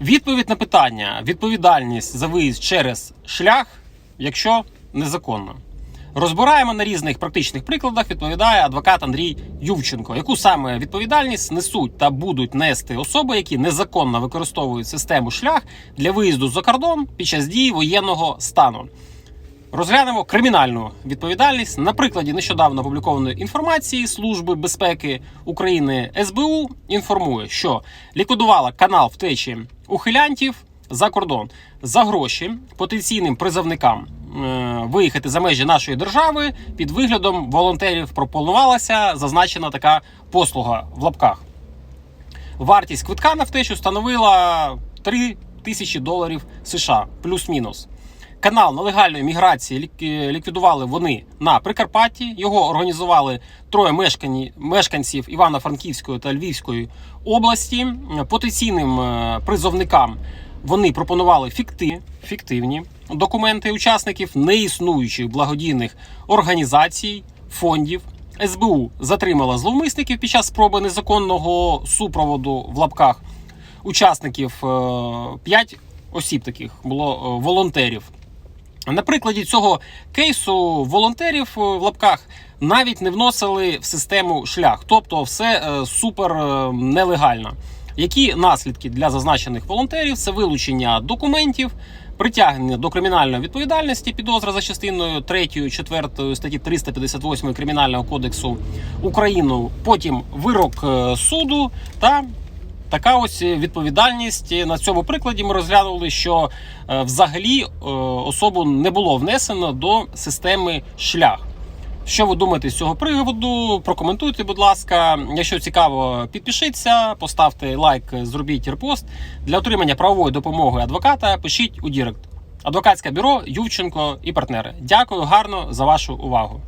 Відповідь на питання: відповідальність за виїзд через шлях, якщо незаконно. Розбираємо на різних практичних прикладах, відповідає адвокат Андрій Ювченко. Яку саме відповідальність несуть та будуть нести особи, які незаконно використовують систему шлях для виїзду за кордон під час дії воєнного стану? Розглянемо кримінальну відповідальність на прикладі нещодавно опублікованої інформації Служби безпеки України СБУ інформує, що ліквідувала канал втечі ухилянтів за кордон за гроші потенційним призовникам е, виїхати за межі нашої держави під виглядом волонтерів пропонувалася зазначена така послуга в лапках. Вартість квитка на втечу становила 3 тисячі доларів США плюс-мінус. Канал нелегальної міграції лік- ліквідували вони на Прикарпатті. Його організували троє мешкані, мешканців Івано-Франківської та Львівської області. Потенційним е, призовникам вони пропонували фікти, фіктивні документи учасників неіснуючих благодійних організацій, фондів. СБУ затримала зловмисників під час спроби незаконного супроводу в лапках учасників. 5 осіб таких було е, волонтерів. На прикладі цього кейсу волонтерів е, в лапках навіть не вносили в систему шлях, тобто все е, супер е, нелегально. Які наслідки для зазначених волонтерів? Це вилучення документів, притягнення до кримінальної відповідальності, підозра за частиною 3, 4 статті 358 Кримінального кодексу України, потім вирок суду та Така ось відповідальність на цьому прикладі ми розглянули, що е, взагалі е, особу не було внесено до системи шлях. Що ви думаєте з цього приводу? Прокоментуйте, будь ласка. Якщо цікаво, підпишіться, поставте лайк, зробіть репост. Для отримання правової допомоги адвоката пишіть у Дірект. Адвокатське бюро Ювченко і партнери. Дякую гарно за вашу увагу.